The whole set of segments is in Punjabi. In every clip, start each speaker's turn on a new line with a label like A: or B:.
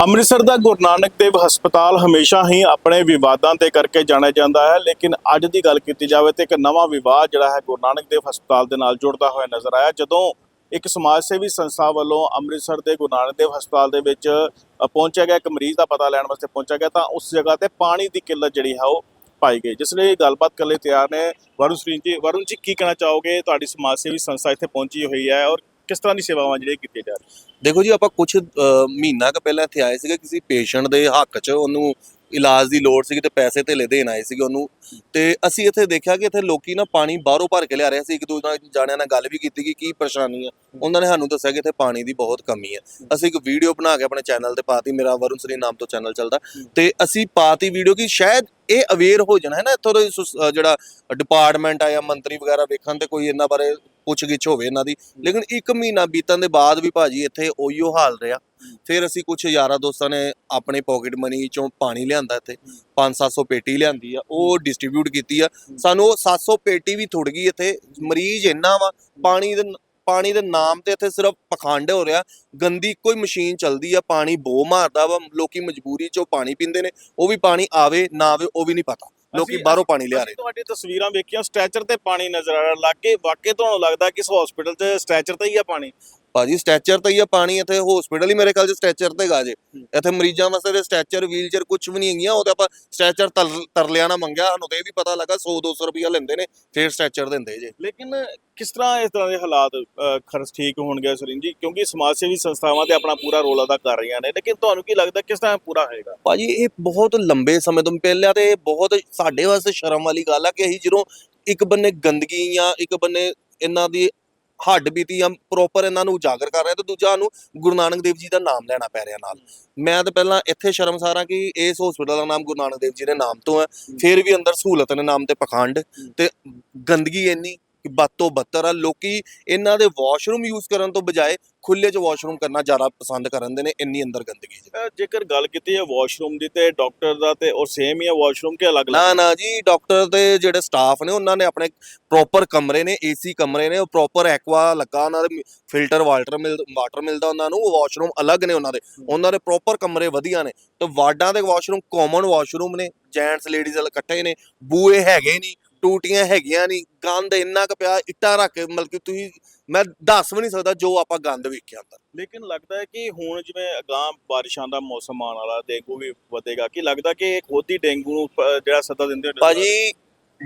A: ਅੰਮ੍ਰਿਤਸਰ ਦਾ ਗੁਰੂ ਨਾਨਕ ਦੇਵ ਹਸਪਤਾਲ ਹਮੇਸ਼ਾ ਹੀ ਆਪਣੇ ਵਿਵਾਦਾਂ ਤੇ ਕਰਕੇ ਜਾਣਿਆ ਜਾਂਦਾ ਹੈ, ਲੇਕਿਨ ਅੱਜ ਦੀ ਗੱਲ ਕੀਤੀ ਜਾਵੇ ਤੇ ਇੱਕ ਨਵਾਂ ਵਿਵਾਦ ਜਿਹੜਾ ਹੈ ਗੁਰੂ ਨਾਨਕ ਦੇਵ ਹਸਪਤਾਲ ਦੇ ਨਾਲ ਜੁੜਦਾ ਹੋਇਆ ਨਜ਼ਰ ਆਇਆ, ਜਦੋਂ ਇੱਕ ਸਮਾਜ ਸੇਵੀ ਸੰਸਥਾ ਵੱਲੋਂ ਅੰਮ੍ਰਿਤਸਰ ਦੇ ਗੁਰੂ ਨਾਨਕ ਦੇਵ ਹਸਪਤਾਲ ਦੇ ਵਿੱਚ ਪਹੁੰਚਿਆ ਗਿਆ, ਇੱਕ ਮਰੀਜ਼ ਦਾ ਪਤਾ ਲੈਣ ਵਾਸਤੇ ਪਹੁੰਚਿਆ ਗਿਆ, ਤਾਂ ਉਸ ਜਗ੍ਹਾ ਤੇ ਪਾਣੀ ਦੀ ਕਿੱਲਤ ਜਿਹੜੀ ਹੈ ਉਹ ਪਾਈ ਗਈ, ਜਿਸ ਲਈ ਗੱਲਬਾਤ ਕਰਨ ਲਈ ਤਿਆਰ ਨੇ ਵਰੁਣ ਸਿੰਘ ਜੀ। ਵਰੁਣ ਜੀ, ਕੀ ਕਹਿਣਾ ਚਾਹੋਗੇ? ਤੁਹਾਡੀ ਸਮਾਜ ਸੇਵੀ ਸੰਸਥਾ ਇੱਥੇ ਪਹੁੰਚੀ ਹੋਈ ਹੈ ਔਰ ਕਿਸ ਤਰ੍ਹਾਂ ਦੀ ਸੇਵਾਵਾਂ ਜਿਹੜੀਆਂ ਕੀਤੀਆਂ ਜਾ ਰਹੀਆਂ?
B: ਦੇਖੋ ਜੀ, ਆਪਾਂ ਕੁਝ ਮਹੀਨਾ ਕੁ ਪਹਿਲਾਂ ਇੱਥੇ ਆਏ ਸੀਗੇ ਕਿਸੇ ਪੇਸ਼ੈਂਟ ਦੇ ਹੱਕ 'ਚ। ਉਹਨੂੰ ਇਲਾਜ ਦੀ ਲੋੜ ਸੀਗੀ ਤੇ ਪੈਸੇ ਧੇਲੇ ਦੇਣ ਆਏ ਸੀਗੇ ਉਹਨੂੰ। ਤੇ ਅਸੀਂ ਇੱਥੇ ਦੇਖਿਆ ਕਿ ਇੱਥੇ ਲੋਕੀ ਨਾ ਪਾਣੀ ਬਾਹਰੋਂ ਭਰ ਕੇ ਲਿਆ ਰਹੇ ਸੀ ਇੱਕ ਦੂਜੇ ਨਾਲ ਜਾਣਿਆਂ ਨਾਲ ਗੱਲ ਵੀ ਕੀਤੀ ਕਿ ਕੀ ਪਰੇਸ਼ਾਨੀ ਆ। ਉਹਨਾਂ ਨੇ ਸਾਨੂੰ ਦੱਸਿਆ ਕਿ ਇੱਥੇ ਪਾਣੀ ਦੀ ਬਹੁਤ ਕਮੀ ਹੈ ਅਸੀਂ ਇੱਕ ਵੀਡੀਓ ਬਣਾ ਕੇ ਆਪਣੇ ਚੈਨਲ ਤੇ ਪਾਤੀ। ਮੇਰਾ ਵਰੁਣ ਸਰੀ ਨਾਮ ਤੋਂ ਚੈਨਲ ਚੱਲਦਾ। ਤੇ ਅਸੀਂ ਪਾਤੀ ਵੀਡੀਓ ਕਿ ਸ਼ਾਇਦ ਇਹ ਅਵੇਅਰ ਹੋ ਜਾਣਾ, ਹੈ ਨਾ? ਇੱਥੋਂ ਦਾ ਜਿਹੜਾ ਡਿਪਾਰਟਮੈਂਟ ਆ ਜਾਂ ਮੰਤਰੀ ਵਗੈਰਾ ਵੇਖਣ ਤੇ ਕੋਈ ਇਹਨਾਂ ਬਾਰੇ ਪੁੱਛਗਿੱਛ ਹੋਵੇ ਇਹਨਾਂ ਦੀ। ਲੇਕਿਨ ਇੱਕ ਮਹੀਨਾ ਬੀਤਣ ਦੇ ਬਾਅਦ ਵੀ ਭਾਜੀ ਇੱਥੇ ਉਹੀਓ ਹਾਲ ਰਿਹਾ। ਫਿਰ ਅਸੀਂ ਕੁਝ ਯਾਰਾਂ ਦੋਸਤਾਂ ਨੇ ਆਪਣੇ ਪਾਕਟ ਮਨੀ ਚੋਂ ਪਾਣੀ ਲਿਆਂਦਾ ਇੱਥੇ। 5-700 ਪੇਟੀ ਲਿਆਂਦੀ ਆ ਉਹ ਡਿਸਟ੍ਰੀਬਿਊਟ ਕੀਤੀ ਆ। ਸਾਨੂੰ ਉਹ 700 ਪੇਟੀ ਵੀ ਥੁੜ ਗਈ ਇੱਥੇ। ਮਰੀਜ਼ ਇੰਨਾ ਵਾ ਪਾਣੀ ਦੇ ਪਾਣੀ ਦੇ ਨਾਮ ਤੇ ਇੱਥੇ ਸਿਰਫ ਪਖੰਡ ਹੋ ਰਿਹਾ। ਗੰਦੀ ਕੋਈ ਮਸ਼ੀਨ ਚੱਲਦੀ ਆ ਪਾਣੀ ਬੋ ਮਾਰਦਾ ਵਾ। ਲੋਕੀ ਮਜਬੂਰੀ ਚੋਂ ਪਾਣੀ ਪੀਂਦੇ ਨੇ। ਉਹ ਵੀ ਪਾਣੀ ਆਵੇ ਨਾ ਆਵੇ ਉਹ ਵੀ ਨਹੀਂ ਪਤਾ। ਲੋਕੀ
A: ਅਸੀਂ-
B: ਬਾਹਰੋਂ ਪਾਣੀ ਲਿਆ ਰਹੇ
A: ਤੁਹਾਡੀ ਤਸਵੀਰਾਂ ਵੇਖੀਆਂ ਸਟ੍ਰੈਚਰ ਤੇ ਪਾਣੀ ਨਜ਼ਰ ਆ ਰਿਹਾ। ਲੱਗੇ ਵਾਕਈ ਤੁਹਾਨੂੰ ਲੱਗਦਾ ਕਿ ਇਸ ਹਸਪੀਟਲ 'ਚ ਸਟ੍ਰੈਚਰ ਤੇ ਹੀ ਆ ਪਾਣੀ।
B: ਭਾਜੀ ਸਟ੍ਰੈਚਰ ਤੇ ਹੀ ਆ ਪਾਣੀ ਇੱਥੇ ਹਸਪੀਟਲ ਹੀ ਮੇਰੇ ਖਿਆਲ 'ਚ ਸਟ੍ਰੈਚਰ ਤੇ ਗਾ ਜੇ। ਇੱਥੇ ਮਰੀਜ਼ਾਂ ਵਾਸਤੇ ਤੇ ਸਟ੍ਰੈਚਰ ਵੀਲਚੇਅਰ ਕੁਝ ਵੀ ਨਹੀਂ ਹੈਗੀਆਂ ਉਹ ਤੇ ਆਪਾਂ ਸਟ੍ਰੈਚਰ ਤਰਲਿਆਂ ਨਾਲ ਮੰਗਿਆ ਸਾਨੂੰ ਤੇ ਇਹ ਵੀ ਪਤਾ ਲੱਗਾ 100 200 ਰੁਪਇਆ ਲੈਂਦੇ ਨੇ ਫਿਰ ਸਟ੍ਰੈਚਰ ਦਿੰਦੇ ਜੇ।
A: ਲੇਕਿਨ ਕਿਸ ਤਰ੍ਹਾਂ ਇਸ ਤਰ੍ਹਾਂ ਦੇ ਹਾਲਾਤ ਖਰਚ ਠੀਕ ਹੋਣਗੇ ਸੁਰਿੰਦਰ ਜੀ ਕਿਉਂਕਿ ਸਮਾਜ ਸੇਵੀ ਸੰਸਥਾਵਾਂ ਤੇ ਆਪਣਾ ਪੂਰਾ ਰੋਲ ਅਦਾ ਕਰ ਰਹੀਆਂ ਨੇ ਲੇਕਿਨ ਤੁਹਾਨੂੰ ਕੀ ਲੱਗਦਾ ਕਿਸ ਤਰ੍ਹਾਂ ਪੂਰਾ ਹੋਏਗਾ?
B: ਭਾਜੀ ਇਹ ਬਹੁਤ ਲੰਬੇ ਸਮੇਂ ਤੋਂ ਪਹਿਲਾਂ ਤੇ ਇਹ ਬਹੁਤ ਸਾਡੇ ਵਾਸਤੇ ਸ਼ਰਮ ਵਾਲੀ ਗੱਲ ਆ ਕਿ ਅਸੀਂ ਜਦੋਂ ਇੱਕ ਬੰਨੇ ਗੰਦਗੀ ਜਾਂ ਇੱਕ ਬੰਨੇ ਇਹਨਾਂ ਦੀ ਹੱਡ ਬੀਤੀ ਜਾਂ ਪ੍ਰੋਪਰ ਇਹਨਾਂ ਨੂੰ ਉਜਾਗਰ ਕਰ ਰਹੇ ਤੇ ਦੂਜਾ ਨੂੰ ਗੁਰੂ ਨਾਨਕ ਦੇਵ ਜੀ ਦਾ ਨਾਮ ਲੈਣਾ ਪੈ ਰਿਹਾ ਨਾਲ। ਮੈਂ ਤਾਂ ਪਹਿਲਾਂ ਇੱਥੇ ਸ਼ਰਮਸਾਰ ਹਾਂ ਕਿ ਇਸ ਹਸਪੀਟਲ ਦਾ ਨਾਮ ਗੁਰੂ ਨਾਨਕ ਦੇਵ ਜੀ ਦੇ ਨਾਮ ਤੋਂ ਹੈ। ਫਿਰ ਵੀ ਅੰਦਰ ਸਹੂਲਤ ਦੇ ਨਾਮ ਤੇ ਪਖੰਡ ਤੇ ਗੰਦਗੀ ਇੰਨੀ ਕਿ ਬੱਦ ਤੋਂ ਬੱਤਰ ਆ। ਲੋਕੀ ਇਹਨਾਂ ਦੇ ਵਾਸ਼ਰੂਮ ਯੂਜ਼ ਕਰਨ ਤੋਂ ਬਜਾਏ ਖੁੱਲੇ 'ਚ ਵਾਸ਼ਰੂਮ ਕਰਨਾ ਜ਼ਿਆਦਾ ਪਸੰਦ ਕਰਨ ਦੇ ਨੇ ਇੰਨੀ ਅੰਦਰ ਗੰਦਗੀ
A: ਜੇਕਰ ਗੱਲ ਕੀਤੀ ਹੈ ਵਾਸ਼ਰੂਮ ਦੀ ਤੇ ਡਾਕਟਰ ਦਾ ਤੇ ਉਹ ਸੇਮ ਹੀ ਹੈ ਵਾਸ਼ਰੂਮ ਕੇ ਅਲੱਗ
B: ਨਾ ਨਾ ਜੀ ਡਾਕਟਰ ਤੇ ਜਿਹੜੇ ਸਟਾਫ ਨੇ ਉਹਨਾਂ ਨੇ ਆਪਣੇ ਪ੍ਰੋਪਰ ਕਮਰੇ ਨੇ ਏਸੀ ਕਮਰੇ ਨੇ ਉਹ ਪ੍ਰੋਪਰ ਐਕਵਾ ਲੱਗਾ ਉਹਨਾਂ ਦੇ ਫਿਲਟਰ ਵਾਟਰ ਮਿਲ ਵਾਟਰ ਮਿਲਦਾ ਉਹਨਾਂ ਨੂੰ ਵਾਸ਼ਰੂਮ ਅਲੱਗ ਨੇ ਉਹਨਾਂ ਦੇ। ਉਹਨਾਂ ਦੇ ਪ੍ਰੋਪਰ ਕਮਰੇ ਵਧੀਆ ਨੇ। ਤੇ ਵਾਰਡਾਂ ਦੇ ਵਾਸ਼ਰੂਮ ਕਾਮਨ ਵਾਸ਼ਰੂਮ ਨੇ ਜੈਂਟਸ ਲੇਡੀਜ਼ ਇਕੱਠੇ ਨੇ ਬੂਏ ਹੈਗੇ ਨਹੀਂ। ਟੂਟੀਆਂ ਹੈਗੀਆਂ ਨਹੀਂ ਗੰਦ ਇੰਨਾ ਕੁ ਪਿਆ ਇੱਟਾਂ ਰੱਖ ਕੇ ਮਤਲਬ ਕਿ ਤੁਸੀਂ ਮੈਂ ਦੱਸ ਵੀ ਨਹੀਂ ਸਕਦਾ ਜੋ ਆਪਾਂ ਗੰਦ ਵੇਖਿਆ ਅੰਦਰ
A: ਲੇਕਿਨ ਲੱਗਦਾ ਹੈ ਕਿ ਹੁਣ ਜਿਵੇਂ ਅਗਾਂਹ ਬਾਰਿਸ਼ਾਂ ਦਾ ਮੌਸਮ ਆਉਣ ਵਾਲਾ ਡੇਂਗੂ ਵੀ ਵਧੇਗਾ ਕਿ ਲੱਗਦਾ ਕਿ ਖੁਦ ਹੀ ਡੇਂਗੂ ਨੂੰ ਪ- ਜਿਹੜਾ ਸੱਦਾ ਦਿੰਦੇ ਰਿਹਾ?
B: ਭਾਜੀ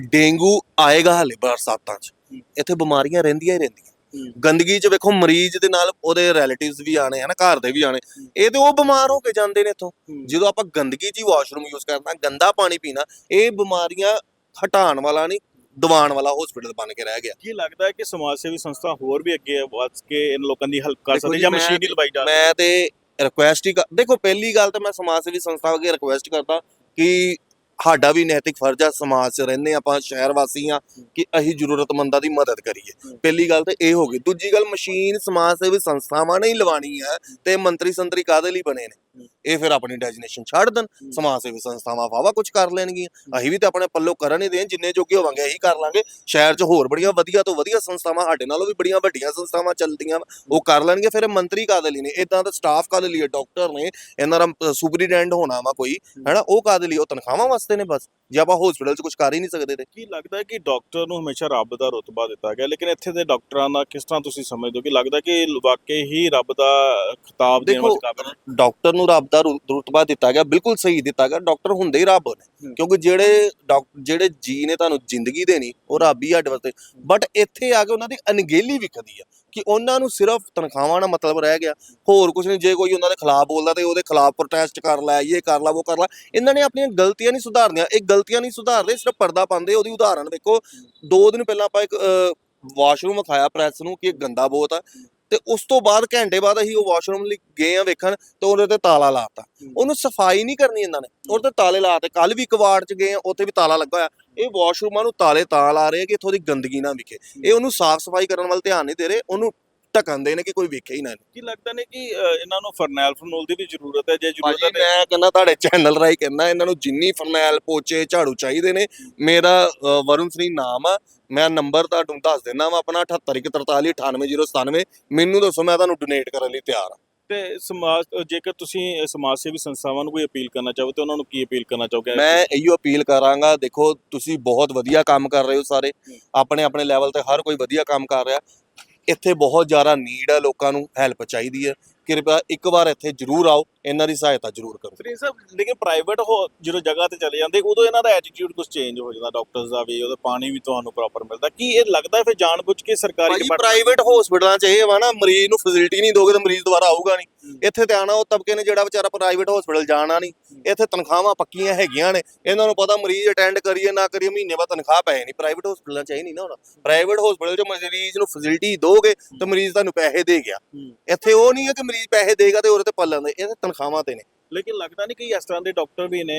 B: ਡੇਂਗੂ ਆਏਗਾ ਹਲੇ ਬਰਸਾਤਾਂ 'ਚ
A: ਹੂੰ।
B: ਇੱਥੇ ਬਿਮਾਰੀਆਂ ਰਹਿੰਦੀਆਂ ਹੀ ਰਹਿੰਦੀਆਂ
A: ਹੂੰ।
B: ਗੰਦਗੀ 'ਚ ਵੇਖੋ ਮਰੀਜ਼ ਦੇ ਨਾਲ ਉਹਦੇ ਰਿਲੇਟਿਵਸ ਵੀ ਆਣੇ ਹਨਾ ਘਰ ਦੇ ਵੀ ਆਣੇ ਇਹ ਤੇ ਉਹ ਬਿਮਾਰ ਹੋ ਕੇ ਜਾਂਦੇ ਨੇ ਇੱਥੋਂ
A: ਹੂੰ।
B: ਜਦੋਂ ਆਪਾਂ ਗੰਦਗੀ 'ਚ ਹੀ ਵਾਸ਼ਰੂਮ ਯੂਜ਼ ਕਰਨਾ ਗੰਦਾ ਪਾਣੀ ਪੀਣਾ ਇਹ ਬਿਮਾਰੀਆਂ ਹਟਾਉਣ ਵਾਲਾ ਨਹੀਂ ਦਵਾਉਣ ਵਾਲਾ ਹਸਪੀਟਲ ਬਣ ਕੇ ਰਹਿ ਗਿਆ।
A: ਕੀ ਲੱਗਦਾ ਹੈ ਕਿ ਸਮਾਜ ਸੇਵੀ ਸੰਸਥਾ ਹੋਰ ਵੀ ਅੱਗੇ ਵੱਧ ਕੇ ਇਨ ਲੋਕਾਂ ਦੀ ਹੈਲਪ ਕਰ ਸਕਦੀ
B: ਜੀ,
A: ਮਸ਼ੀਨ ਹੀ ਲਵਾਈ ਜਾ
B: ਮੈਂ ਤੇ ਰਿਕੁਐਸਟ ਹੀ ਦੇਖੋ ਪਹਿਲੀ ਗੱਲ ਤਾਂ ਮੈਂ ਸਮਾਜ ਸੇਵੀ ਸੰਸਥਾ ਅੱਗੇ ਰਿਕੁਐਸਟ ਕਰਦਾ ਕਿ ਸਾਡਾ ਵੀ ਨੈਤਿਕ ਫਰਜ਼ ਆ ਸਮਾਜ 'ਚ ਰਹਿੰਦੇ ਆਪਾਂ ਸ਼ਹਿਰ ਵਾਸੀ ਆ ਕਿ ਅਸੀਂ ਜ਼ਰੂਰਤਮੰਦਾਂ ਦੀ ਮਦਦ ਕਰੀਏ। ਪਹਿਲੀ ਗੱਲ ਤੇ ਇਹ ਹੋ ਗਈ। ਦੂਜੀ ਗੱਲ ਮਸ਼ੀਨ ਸਮਾਜ ਸੇਵੀ ਸੰਸਥਾਵਾਂ ਨੇ ਹੀ ਲਵਾਣੀ ਹੈ ਤੇ ਮੰਤਰੀ ਸੰਤਰੀ ਕਾਦੇ ਲਈ ਬਣੇ ਨੇ? ਇਹ ਫਿਰ ਆਪਣੀ ਡੈਜਿਨੇਸ਼ਨ ਛੱਡ ਦੇਣ ਸਮਾਜ ਸੇਵੀ ਸੰਸਥਾਵਾਂ ਵਾਵਾ ਕੁਝ ਕਰ ਲੈਣਗੀਆਂ। ਅਸੀਂ ਵੀ ਤੇ ਆਪਣੇ ਪੱਲੋਂ ਕਰਨ ਹੀ ਦੇ ਜਿੰਨੇ ਜੋਗੇ ਹੋਵਾਂਗੇ ਅਸੀਂ ਕਰ ਲਾਂਗੇ। ਸ਼ਹਿਰ 'ਚ ਹੋਰ ਬੜੀਆਂ ਵਧੀਆ ਤੋਂ ਵਧੀਆ ਸੰਸਥਾਵਾਂ ਸਾਡੇ ਨਾਲੋਂ ਵੀ ਬੜੀਆਂ ਵੱਡੀਆਂ ਸੰਸਥਾਵਾਂ ਚੱਲਦੀਆਂ ਉਹ ਕਰ ਲੈਣਗੇ। ਫਿਰ ਮੰਤਰੀ ਕਾਦੇ ਲਈ ਨੇ? ਇਦਾਂ ਦਾ ਸਟਾਫ ਕਾਦੇ ਲਈ ਡਾਕਟਰ ਨੇ ਇਹਨਾਂ ਦਾ ਸੁਪਰੀਡੈਂਟ ਹੋਣਾ ਵਾ ਕੋਈ ਹੈਨਾ? ਉਹ ਕਾਦੇ ਲਈ? ਉਹ ਤਨਖਾਹਾਂ ਵਾਸਤੇ ਨੇ ਬਸ ਜੇ ਆਪਾਂ ਹਸਪੀਟਲ 'ਚ ਕੁਝ ਕਰ ਹੀ ਨਹੀਂ ਸਕਦੇ ਤੇ।
A: ਕੀ ਲੱਗਦਾ ਹੈ ਕਿ ਡਾਕਟਰ ਨੂੰ ਹਮੇਸ਼ਾ ਰੱਬ ਦਾ ਰੁਤਬਾ ਦਿੱਤਾ ਗਿਆ? ਲੇਕਿਨ ਇੱਥੇ ਦੇ ਡਾਕਟਰਾਂ ਦਾ ਕਿਸ ਤਰ੍ਹਾਂ ਤੁਸੀਂ ਸਮਝਦੇ ਹੋ? ਕਿ ਲੱਗਦਾ ਕਿ ਵਾਕਈ ਹੀ ਰੱਬ ਦਾ ਖਿਤਾਬ ਦੇਣ ਵਾਸਤੇ
B: ਡਾਕਟਰ ਨੂੰ ਰੱਬ ਦਾ ਰੂ- ਰੁਤਬਾ ਦਿੱਤਾ ਗਿਆ ਬਿਲਕੁਲ ਸਹੀ ਦਿੱਤਾ ਗਿਆ ਡਾਕਟਰ ਹੁੰਦੇ ਹੀ ਰੱਬ ਨੇ। ਕਿਉਂਕਿ ਜਿਹੜੇ ਜਿਹੜੇ ਜੀ ਨੇ ਤੁਹਾਨੂੰ ਜ਼ਿੰਦਗੀ ਦੇਣੀ ਉਹ ਰੱਬ ਹੀ ਸਾਡੇ ਵਾਸਤੇ ਬਟ ਇੱਥੇ ਆ ਕੇ ਉਹਨਾਂ ਦੀ ਅਣਗਹਿਲੀ ਵਿਖਦੀ ਆ ਕਿ ਉਹਨਾਂ ਨੂੰ ਸਿਰਫ ਤਨਖਾਹਾਂ ਨਾਲ ਮਤਲਬ ਰਹਿ ਗਿਆ ਹੋਰ ਕੁਝ ਨਹੀਂ ਜੇ ਕੋਈ ਉਹਨਾਂ ਦੇ ਖਿਲਾਫ ਬੋਲਦਾ ਤੇ ਉਹਦੇ ਖਿਲਾਫ ਪ੍ਰੋਟੈਸਟ ਕਰ ਲੈ ਇਹ ਕਰ ਲੈ ਉਹ ਕਰ ਲੈ ਇਹਨਾਂ ਨੇ ਆਪਣੀਆਂ ਗਲਤੀਆਂ ਨਹੀਂ ਸੁਧਾਰਨੀਆਂ ਇਹ ਗਲਤੀਆਂ ਨਹੀਂ ਸੁਧਾਰਦੇ ਸਿਰਫ ਪਰਦਾ ਪਾਉਂਦੇ ਉਹਦੀ ਉਦਾਹਰਣ ਵੇਖੋ ਦੋ ਦਿਨ ਪਹਿਲਾਂ ਆਪਾਂ ਇੱਕ ਵਾਸ਼ਰੂਮ ਵਿਖਾਇਆ ਪ੍ਰੈਸ ਨੂੰ ਕਿ ਇਹ ਗੰਦਾ ਬਹੁਤ ਆ ਤੇ ਉਸ ਤੋਂ ਬਾਅਦ ਘੰਟੇ ਬਾਅਦ ਅਸੀਂ ਉਹ ਵਾਸ਼ਰੂਮ ਲਈ ਗਏ ਆ ਵੇਖਣ ਤੇ ਉਹਦੇ ਤੇ ਤਾਲਾ ਲਾਤਾ। ਉਹਨੂੰ ਸਫ਼ਾਈ ਨਹੀਂ ਕਰਨੀ ਇਹਨਾਂ ਨੇ। ਉਹਦੇ ਤੇ ਤਾਲੇ ਲਾਤੇ ਕੱਲ ਵੀ ਕਵਾੜ ਚ ਗਏ ਆ ਉੱਥੇ ਵੀ ਤਾਲਾ ਲੱਗਾ ਹੋਇਆ। ਇਹ ਵਾਸ਼ਰੂਮਾਂ ਨੂੰ ਤਾਲੇ ਤਾਂ ਲਾ ਰਹੇ ਕਿ ਇੱਥੋਂ ਦੀ ਗੰਦਗੀ ਨਾ ਵਿਖੇ। ਇਹ ਉਹਨੂੰ ਸਾਫ਼ ਸਫ਼ਾਈ ਕਰਨ ਵੱਲ ਧਿਆਨ ਨਹੀਂ ਦੇ ਰਹੇ ਉਹਨੂੰ ਢਕਣ ਦੇ ਨੇ ਕਿ ਕੋਈ ਵੇਖੇ ਹੀ ਨਾ ਇਹਨੂੰ।
A: ਕੀ ਲੱਗਦਾ ਨੇ ਕਿ ਇਹਨਾਂ ਨੂੰ ਫਰਨੈਲ ਫਰਨੂਲ ਦੀ ਵੀ ਜ਼ਰੂਰਤ ਹੈ ਜੇ ਜ਼ਰੂਰਤ
B: ਭਾਜੀ
A: ਹੈ
B: ਮੈਂ ਕਹਿੰਦਾ ਤੁਹਾਡੇ ਚੈਨਲ ਰਾਹੀਂ ਕਹਿੰਦਾ ਇਹਨਾਂ ਨੂੰ ਜਿੰਨੀ ਫਰਨੈਲ ਪੋਚੇ ਝਾੜੂ ਚਾਹੀਦੇ ਨੇ ਮੇਰਾ ਅ, ਵਰੁਣ ਸ੍ਰੀ ਨਾਮ ਆ ਮੈਂ ਨੰਬਰ ਤੁਹਾਨੂੰ ਦੱਸ ਦਿੰਦਾ ਵਾ ਆਪਣਾ 7843489097 ਮੈਨੂੰ ਦੱਸੋ ਮੈਂ ਤੁਹਾਨੂੰ ਡੋਨੇਟ ਕਰਨ ਲਈ ਤਿਆਰ ਆ।
A: ਤੇ ਸਮਾਜ ਜੇਕਰ ਤੁਸੀਂ ਸਮਾਜ ਸੇਵੀ ਸੰਸਥਾਵਾਂ ਨੂੰ ਕੋਈ ਅਪੀਲ ਕਰਨਾ ਚਾਹੋ ਤੇ ਉਹਨਾਂ ਨੂੰ ਕੀ ਅਪੀਲ ਕਰਨਾ ਚਾਹੋਗੇ?
B: ਮੈਂ ਇਹੋ ਅਪੀਲ ਕਰਾਂਗਾ ਦੇਖੋ ਤੁਸੀਂ ਬਹੁਤ ਵਧੀਆ ਕੰਮ ਕਰ ਰਹੇ ਹੋ ਸਾਰੇ ਆਪਣੇ ਆਪਣੇ ਲੈਵਲ ਤੇ ਹਰ ਕੋਈ ਵਧੀਆ ਕੰਮ ਕਰ ਰਿਹਾ। ਇੱਥੇ ਬਹੁਤ ਜ਼ਿਆਦਾ ਨੀਡ ਹੈ ਲੋਕਾਂ ਨੂੰ ਹੈਲਪ ਚਾਹੀਦੀ ਹੈ ਕਿਰਪਾ ਇੱਕ ਵਾਰ ਇੱਥੇ ਜ਼ਰੂਰ ਆਓ ਇਹਨਾਂ ਦੀ ਸਹਾਇਤਾ ਜ਼ਰੂਰ ਕਰੋ।
A: ਫਰੀ ਸਾਹਿਬ ਲੇਕਿਨ ਪ੍ਰਾਈਵੇਟ ਹੋ ਜਦੋਂ ਜਗ੍ਹਾ ਤੇ ਚਲੇ ਜਾਂਦੇ ਉਦੋਂ ਇਹਨਾਂ ਦਾ ਐਟੀਟਿਊਡ ਕੁਝ ਚੇਂਜ ਹੋ ਜਾਂਦਾ ਡਾਕਟਰਸ ਦਾ ਵੀ ਉਹਦਾ ਪਾਣੀ ਵੀ ਤੁਹਾਨੂੰ ਪ੍ਰੋਪਰ ਮਿਲਦਾ। ਕੀ ਇਹ ਲੱਗਦਾ ਫਿਰ ਜਾਣਬੁੱਝ ਕੇ ਸਰਕਾਰੀ
B: ਭਾਈ ਪ੍ਰਾਈਵੇਟ ਹਸਪੀਟਲਾਂ 'ਚ ਇਹ ਵਾ ਨਾ ਮਰੀਜ਼ ਨੂੰ ਫੈਸਿਲਿਟੀ ਨਹੀਂ ਦੋਗੇ ਤਾਂ ਮਰੀਜ਼ ਦੁਬਾਰਾ ਆਊਗਾ ਨਹੀਂ। ਇੱਥੇ ਤੇ ਆਣਾ ਉਹ ਤਬਕੇ ਨੇ ਜਿਹੜਾ ਵਿਚਾਰਾ ਪ੍ਰਾਈਵੇਟ ਹਸਪੀਟਲ ਜਾਣਾ ਨਹੀਂ। ਇੱਥੇ ਤਨਖਾਹਾਂ ਪੱਕੀਆਂ ਹੈਗੀਆਂ ਨੇ। ਇਹਨਾਂ ਨੂੰ ਪਤਾ ਮਰੀਜ਼ ਅਟੈਂਡ ਕਰੀਏ ਨਾ ਕਰੀਏ ਮਹੀਨੇ ਬਾਅਦ ਤਨਖਾਹ ਪਏ ਨਹੀਂ ਪ੍ਰਾਈਵੇਟ ਹਸਪੀਟਲਾਂ 'ਚ ਇਹ ਨਹੀਂ ਨਾ ਹੋਣਾ। ਪ੍ਰਾਈਵੇਟ ਹਸਪੀਟਲ 'ਚ ਮਰੀਜ਼ ਨੂੰ ਫੈਸਿਲਿਟੀ ਦੋਗੇ ਤਾਂ ਮਰੀਜ਼ ਤੁਹਾਨੂੰ ਪੈਸੇ ਦੇ ਗਿਆ। ਇੱਥੇ ਉਹ ਨਹੀਂ ਹੈ ਕਿ ਮਰੀਜ਼ ਪੈਸੇ ਦੇਗਾ ਤੇ ਉਹਦੇ ਤੇ ਪੱਲਣ ਦੇ ਇਹ ਤਨਖਾਹਾਂ ਤੇ ਨੇ।
A: ਲੇਕਿਨ ਲੱਗਦਾ ਨਹੀਂ ਕਿ ਇਸ ਤਰ੍ਹਾਂ ਦੇ ਡਾਕਟਰ ਵੀ ਨੇ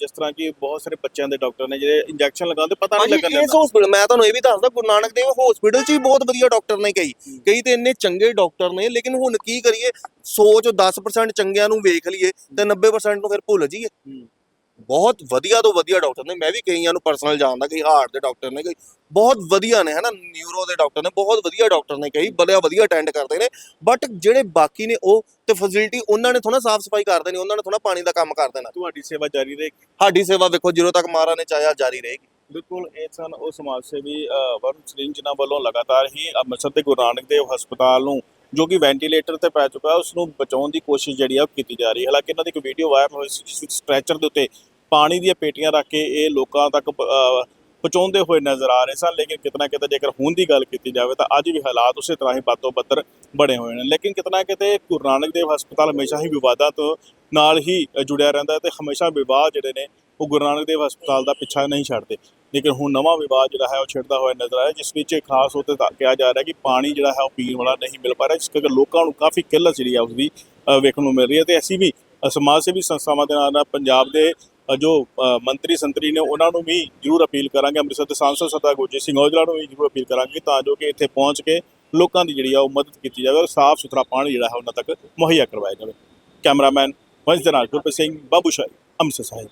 A: ਜਿਸ ਤਰ੍ਹਾਂ ਕਿ ਬਹੁਤ ਸਾਰੇ ਬੱਚਿਆਂ ਦੇ ਡਾਕਟਰ ਨੇ ਜਿਹੜੇ ਇੰਜੈਕਸ਼ਨ ਲਗਾਉਂਦੇ ਪਤਾ ਨਹੀਂ ਲੱਗਣ
B: ਇਸ ਹਸਪੀਟਲ ਮੈਂ ਤੁਹਾਨੂੰ ਇਹ ਵੀ ਦੱਸਦਾ ਗੁਰੂ ਨਾਨਕ ਦੇਵ ਹਸਪੀਟਲ 'ਚ ਹੀ ਬਹੁਤ ਵਧੀਆ ਡਾਕਟਰ ਨੇ ਕਈ। ਕਈ ਤੇ ਇੰਨੇ ਚੰਗੇ ਡਾਕਟਰ ਨੇ ਲੇਕਿਨ ਹੁਣ ਕੀ ਕਰੀਏ 100 ਚੋਂ 10% ਚੰਗਿਆਂ ਨੂੰ ਵੇਖ ਲਈਏ ਤੇ 90% ਨੂੰ ਫਿਰ ਭੁੱਲ ਜਾਈਏ। ਬਹੁਤ ਵਧੀਆ ਤੋਂ ਵਧੀਆ ਡਾਕਟਰ ਨੇ ਮੈਂ ਵੀ ਕਈਆਂ ਨੂੰ ਪਰਸਨਲ ਜਾਣਦਾ ਕਈ ਹਾਰਟ ਦੇ ਡਾਕਟਰ ਨੇ ਕਈ ਬਹੁਤ ਵਧੀਆ ਨੇ ਹਨਾ ਨਿਊਰੋ ਦੇ ਡਾਕਟਰ ਨੇ ਬਹੁਤ ਵਧੀਆ ਡਾਕਟਰ ਨੇ ਕਈ ਬੜਾ ਵਧੀਆ ਅਟੈਂਡ ਕਰਦੇ ਨੇ ਬਟ ਜਿਹੜੇ ਬਾਕੀ ਨੇ ਉਹ ਤੇ ਫੈਸਿਲਿਟੀ ਉਹਨਾਂ ਨੇ ਥੋੜਾ ਸਾਫ਼ ਸਫ਼ਾਈ ਕਰਦੇ ਨੇ ਉਹਨਾਂ ਨੇ ਥੋੜਾ ਪਾਣੀ ਦਾ ਕੰਮ ਕਰ ਦੇਣਾ।
A: ਤੁਹਾਡੀ ਸੇਵਾ ਜਾਰੀ ਰਹੇਗੀ?
B: ਸਾਡੀ ਸੇਵਾ ਵੇਖੋ ਜਦੋਂ ਤੱਕ ਮਹਾਰਾਜ ਨੇ ਚਾਹਿਆ ਜਾਰੀ ਰਹੇਗੀ।
A: ਬਿਲਕੁਲ ਇਹ ਸਨ ਉਹ ਸਮਾਜ ਸੇਵੀ ਵਰੁਣ ਸਿੰਘ ਜਿਨ੍ਹਾਂ ਵੱਲੋਂ ਲਗਾਤਾਰ ਹੀ ਅੰਮ੍ਰਿਤਸਰ ਦੇ ਗੁਰੂ ਨਾਨਕ ਦੇਵ ਹਸਪਤਾਲ ਨੂੰ ਜੋ ਕਿ ਵੈਂਟੀਲੇਟਰ ਤੇ ਪੈ ਚੁੱਕਾ ਹੈ ਉਸ ਨੂੰ ਬਚਾਉਣ ਦੀ ਕੋਸ਼ਿਸ਼ ਜਿਹੜੀ ਆ ਉਹ ਕੀਤੀ ਜਾ ਰਹੀ ਹੈ। ਹਾਲਾਂਕਿ ਇਹਨਾਂ ਦੀ ਇੱਕ ਵੀਡੀਓ ਵਾਇਰਲ ਹੋਈ ਸੀ, ਜਿਸ ਵਿੱਚ ਸਟ੍ਰੈਚਰ ਦੇ ਉੱਤੇ ਪਾਣੀ ਦੀਆਂ ਪੇਟੀਆਂ ਰੱਖ ਕੇ ਇਹ ਲੋਕਾਂ ਤੱਕ ਪਹੁੰਚਾਉਂਦੇ ਹੋਏ ਨਜ਼ਰ ਆ ਰਹੇ ਸਨ। ਲੇਕਿਨ ਕਿਤਨਾ ਕਿਤੇ ਜੇਕਰ ਹੁਣ ਦੀ ਗੱਲ ਕੀਤੀ ਜਾਵੇ ਤਾਂ ਅੱਜ ਵੀ ਹਾਲਾਤ ਉਸੇ ਤਰ੍ਹਾਂ ਹੀ ਬਾਤੋਂ ਬੱਤਰ ਬਣੇ ਹੋਏ ਨੇ। ਲੇਕਿਨ ਕਿਤਨਾ ਕਿਤੇ ਗੁਰੂ ਨਾਨਕ ਦੇਵ ਹਸਪਤਾਲ ਹਮੇਸ਼ਾ ਹੀ ਵਿਵਾਦਾਂ ਤੋਂ ਨਾਲ ਹੀ ਜੁੜਿਆ ਰਹਿੰਦਾ ਹੈ ਤੇ ਹਮੇਸ਼ਾ ਵਿਵਾਦ ਜਿਹੜੇ ਨੇ ਉਹ ਗੁਰੂ ਨਾਨਕ ਦੇਵ ਹਸਪਤਾਲ ਦਾ ਪਿੱਛਾ ਨਹੀਂ ਛੱਡਦੇ। ਲੇਕਿਨ ਹੁਣ ਨਵਾਂ ਵਿਵਾਦ ਜਿਹੜਾ ਹੈ ਉਹ ਛਿੜਦਾ ਹੋਇਆ ਨਜ਼ਰ ਆਇਆ ਜਿਸ ਵਿੱਚ ਖਾਸ ਉੱਤੇ ਤਾਂ ਕਿਹਾ ਜਾ ਰਿਹਾ ਕਿ ਪਾਣੀ ਜਿਹੜਾ ਹੈ ਉਹ ਪੀਣ ਵਾਲਾ ਨਹੀਂ ਮਿਲ ਪਾ ਰਿਹਾ ਜਿਸ ਕਰਕੇ ਲੋਕਾਂ ਨੂੰ ਕਾਫੀ ਕਿੱਲਤ ਜਿਹੜੀ ਆ ਉਸਦੀ ਅ, ਵੇਖਣ ਨੂੰ ਮਿਲ ਰਹੀ ਹੈ। ਤੇ ਅਸੀਂ ਵੀ ਸਮਾਜ ਸੇਵੀ ਸੰਸਥਾਵਾਂ ਦੇ ਨਾਲ ਪੰਜਾਬ ਦੇ ਜੋ ਮੰਤਰੀ ਸੰਤਰੀ ਨੇ ਉਹਨਾਂ ਨੂੰ ਵੀ ਜ਼ਰੂਰ ਅਪੀਲ ਕਰਾਂਗੇ ਅੰਮ੍ਰਿਤਸਰ ਦੇ ਸਾਂਸਦ ਸਰਦਾਰ ਗੁਰਜੀਤ ਸਿੰਘ ਔਜਲਾ ਨੂੰ ਵੀ ਜ਼ਰੂਰ ਅਪੀਲ ਕਰਾਂਗੇ ਤਾਂ ਜੋ ਕਿ ਇੱਥੇ ਪਹੁੰਚ ਕੇ ਲੋਕਾਂ ਦੀ ਜਿਹੜੀ ਆ ਉਹ ਮਦਦ ਕੀਤੀ ਜਾਵੇ ਔਰ ਸਾਫ਼ ਸੁਥਰਾ ਪਾਣੀ ਜਿਹੜਾ ਹੈ ਉਹਨਾਂ ਤੱਕ ਮੁਹੱਈਆ ਕਰਵਾਇਆ ਜਾਵੇ। ਕੈਮਰਾਮੈਨ ਵੰਸ਼ ਦੇ ਨਾਲ ਗੁਰਪ੍ਰੀਤ ਸਿੰਘ ਬਾਬੂ ਸ਼ਾਹੀ ਅੰਮ੍ਰਿਤਸਰ ਸਾਹਿਬ।